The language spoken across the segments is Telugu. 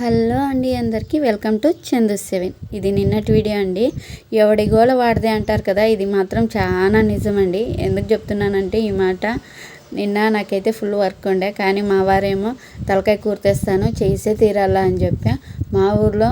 హలో అండి అందరికీ వెల్కమ్ టు చందు సెవెన్. ఇది నిన్నటి వీడియో అండి. ఎవడి గోల వాడదే అంటారు కదా ఇది మాత్రం చాలా నిజమండి. ఎందుకు చెప్తున్నానంటే ఈ మాట నిన్న నాకైతే ఫుల్ వర్క్ ఉండే కానీ మా వారేమో తలకాయ కూర్తేస్తాను చేసే తీరాలా అని చెప్పా. మా ఊర్లో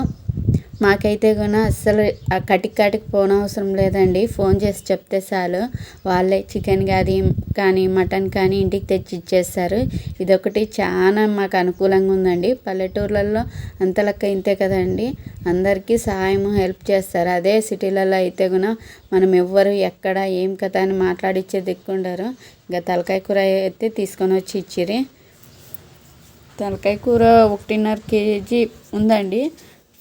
మాకైతే కూడా అస్సలు కటికి కాటికి పోనవసరం లేదండి. ఫోన్ చేసి చెప్తే చాలు. వాళ్ళే చికెన్ కానీ కానీ మటన్ కానీ ఇంటికి తెచ్చి ఇచ్చేస్తారు. ఇదొకటి చాలా మాకు అనుకూలంగా ఉందండి. పల్లెటూర్లలో అంతలక్క ఇంతే కదండి. అందరికీ సహాయం హెల్ప్ చేస్తారు. అదే సిటీలలో అయితే కూడా మనం ఎవ్వరు ఎక్కడ ఏం కథ అని మాట్లాడిచ్చే దిక్కుండరు ఇంకా తలకాయ కూర అయితే తీసుకొని వచ్చి ఇచ్చిరి తలకాయ కూర ఒకటిన్నర కేజీ ఉందండి.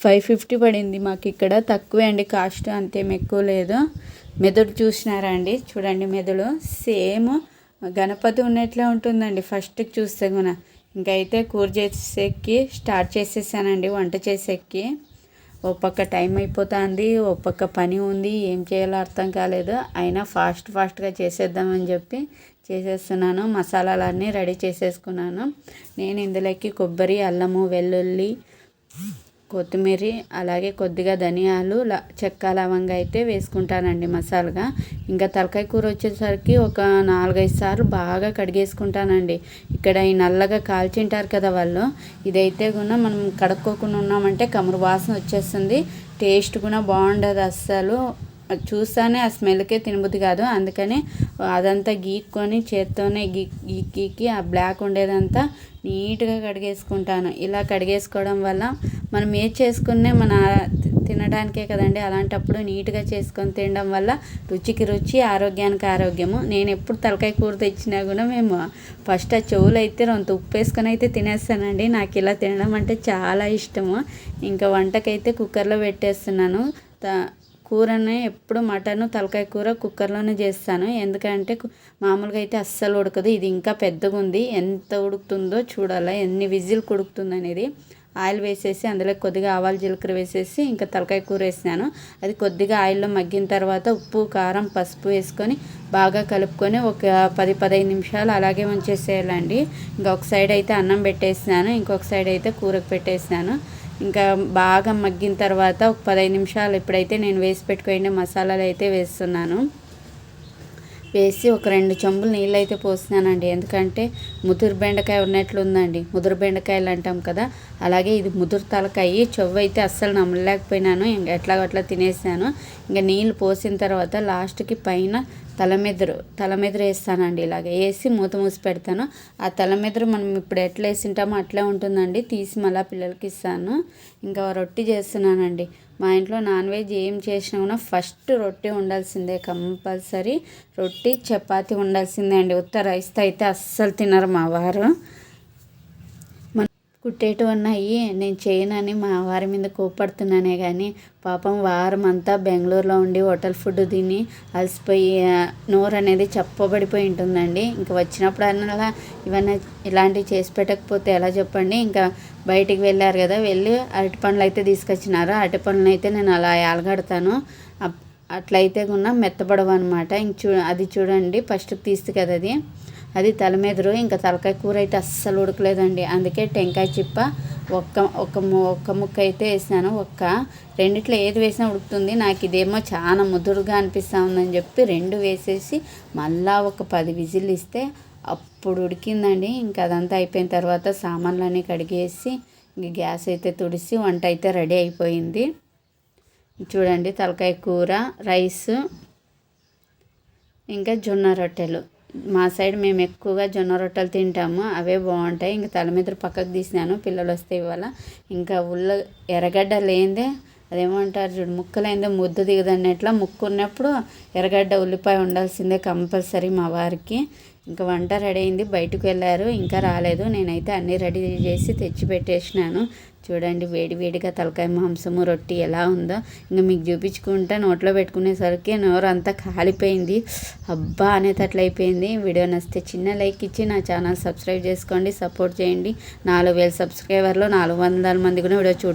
ఫైవ్ ఫిఫ్టీ పడింది మాకు ఇక్కడ తక్కువే అండి కాస్ట్ అంతేం ఎక్కువ లేదు. మెదడు చూసినారా అండి? చూడండి మెదడు. సేమ్ గణపతి ఉన్నట్లే ఉంటుందండి ఫస్ట్ చూస్తే కూడా. ఇంకైతే కూర చేసేకి స్టార్ట్ చేసేసానండి వంట చేసేకి. ఓ పక్క టైం అయిపోతుంది ఓ పక్క పని ఉంది ఏం చేయాలో అర్థం కాలేదు. అయినా ఫాస్ట్ ఫాస్ట్గా చేసేద్దామని చెప్పి చేసేస్తున్నాను. మసాలాలన్నీ రెడీ చేసేసుకున్నాను. నేను ఇందులోకి కొబ్బరి అల్లము వెల్లుల్లి కొత్తిమీర అలాగే కొద్దిగా ధనియాలు చెక్క లవంగా అయితే వేసుకుంటానండి మసాలాగా. ఇంకా తలకాయ కూర వచ్చేసరికి ఒక నాలుగైదు సార్లు బాగా కడిగేసుకుంటానండి. ఇక్కడ ఈ నల్లగా కాల్చింటారు కదా వాళ్ళు ఇదైతే కూడా మనం కడుక్కోకుండా ఉన్నామంటే కమరు వాసన వచ్చేస్తుంది. టేస్ట్ కూడా బాగుండదు అస్సలు. చూస్తానే ఆ స్మెల్కే తినబుద్ది కాదు. అందుకని అదంతా గీక్కొని చేత్తోనే గీ గీకి ఆ బ్లాక్ ఉండేదంతా నీట్గా కడిగేసుకుంటాను. ఇలా కడిగేసుకోవడం వల్ల మనం ఏ చేసుకునే మన తినడానికే కదండి. అలాంటప్పుడు నీట్గా చేసుకొని తినడం వల్ల రుచికి రుచి ఆరోగ్యానికి ఆరోగ్యము. నేను ఎప్పుడు తలకాయ కూర తెచ్చినా కూడా మేము ఫస్ట్ ఆ చెవులు అయితే రొంత ఉప్పు వేసుకొని అయితే తినేస్తానండి. నాకు ఇలా తినడం అంటే చాలా ఇష్టము. ఇంకా వంటకైతే కుక్కర్లో పెట్టేస్తున్నాను. కూరని ఎప్పుడు మటన్ తలకాయ కూర కుక్కర్లోనే చేస్తాను. ఎందుకంటే మామూలుగా అయితే అస్సలు ఉడకదు. ఇది ఇంకా పెద్దగా ఉంది. ఎంత ఉడుకుతుందో చూడాలి. ఎన్ని విజిల్ ఉడుకుతుంది అనేది ఆయిల్ వేసేసి అందులో కొద్దిగా ఆవాలు జీలకర్ర వేసేసి ఇంకా తలకాయ కూర వేసినాను. అది కొద్దిగా ఆయిల్లో మగ్గిన తర్వాత ఉప్పు కారం పసుపు వేసుకొని బాగా కలుపుకొని ఒక పది పదహైదు నిమిషాలు అలాగే ఉంచేసేయాలండి. ఇంకొక సైడ్ అయితే అన్నం పెట్టేసినాను. ఇంకొక సైడ్ అయితే కూరకు పెట్టేసినాను. ఇంకా బాగా మగ్గిన తర్వాత ఒక పదహైదు నిమిషాలు ఇప్పుడైతే నేను వేసి పెట్టుకునే మసాలాలు అయితే వేస్తున్నాను. వేసి ఒక రెండు చెంబులు నీళ్ళు అయితే పోస్తున్నానండి. ఎందుకంటే ముదురు బెండకాయ ఉన్నట్లు ఉందండి. ముదురు బెండకాయలు అంటాం కదా. అలాగే ఇది ముదురు తలకాయ. చెవ్వు అయితే అస్సలు నమ్మలేకపోయినాను. ఇంకా ఎట్లాగట్లా తినేసాను. ఇంకా నీళ్ళు పోసిన తర్వాత లాస్ట్కి పైన తలమెదరు తలమెదరు వేస్తానండి ఇలాగ. వేసి మూత మూసి పెడతాను. ఆ తలమెదరు మనం ఇప్పుడు ఎట్లా వేసింటామో అట్లే ఉంటుందండి. తీసి మళ్ళీ పిల్లలకి ఇస్తాను. ఇంకా రొట్టి చేస్తున్నానండి. మా ఇంట్లో నాన్ వెజ్ ఏం చేసినా కూడా ఫస్ట్ రొట్టె ఉండాల్సిందే కంపల్సరీ. రొట్టి చపాతి ఉండాల్సిందే అండి. ఉత్త రైస్తో అయితే అస్సలు తినరు మా వారు. కుట్టేటివి ఉన్నాయి నేను చేయనని మా వారి మీద కోపడుతున్నానే కానీ పాపం వారం అంతా బెంగళూరులో ఉండి హోటల్ ఫుడ్ తిని అలసిపోయి నోరు అనేది చెప్పబడిపోయి ఉంటుందండి. ఇంకా వచ్చినప్పుడు అన్నలా ఇవన్నీ ఇలాంటివి చేసి పెట్టకపోతే ఎలా చెప్పండి? ఇంకా బయటికి వెళ్ళారు కదా వెళ్ళి అరటి పండ్లు అయితే తీసుకొచ్చినారు. అరటి పండ్లను అయితే నేను అలా ఏలగడతాను అట్లయితే కూడా మెత్తబడవు అనమాట ఇంక చూ అది చూడండి ఫస్ట్ తీస్తే కదా అది. అది తల మీదరు ఇంకా తలకాయ కూర అయితే అస్సలు ఉడకలేదండి. అందుకే టెంకాయ చిప్ప ఒక్క ఒక్క ఒక్క ముక్క అయితే వేసాను ఒక్క రెండిట్లో ఏది వేసినా ఉడుకుతుంది. నాకు ఇదేమో చాలా ముదురుగా అనిపిస్తూ ఉందని చెప్పి రెండు వేసేసి మళ్ళా ఒక పది విజిల్ ఇస్తే అప్పుడు ఉడికిందండి. ఇంకా అదంతా అయిపోయిన తర్వాత సామాన్లన్నీ కడిగేసి ఇంక గ్యాస్ అయితే తుడిసి వంట అయితే రెడీ అయిపోయింది. చూడండి తలకాయ కూర రైస్ ఇంకా జొన్న రొట్టెలు. మా సైడ్ మేము ఎక్కువగా జొన్న రొట్టెలు తింటాము. అవే బాగుంటాయి. ఇంకా తల మీద పక్కకు తీసినాను. పిల్లలు వస్తే ఇవాళ ఇంకా ఉల్ల ఎర్రగడ్డ లేదే అదేమంటారు చూడు ముక్కలైందో ముద్ద దిగదన్నట్ల ముక్కు ఉన్నప్పుడు ఎర్రగడ్డ ఉల్లిపాయ ఉండాల్సిందే కంపల్సరీ మా వారికి. ఇంకా వంట రెడీ అయింది బయటకు వెళ్ళారు ఇంకా రాలేదు. నేనైతే అన్నీ రెడీ చేసి తెచ్చి పెట్టేసినాను. చూడండి వేడి వేడిగా తలకాయ మాంసము రొట్టి ఎలా ఉందో. ఇంకా మీకు చూపించుకుంటా నోట్లో పెట్టుకునేసరికి నోరు అంతా కాలిపోయింది. అబ్బా అనేటట్లు అయిపోయింది వీడియో నచ్చితే చిన్న లైక్ ఇచ్చి నా ఛానల్ సబ్స్క్రైబ్ చేసుకోండి సపోర్ట్ చేయండి. నాలుగు వేల సబ్స్క్రైబర్లో నాలుగు వందల మంది కూడా వీడియో చూడండి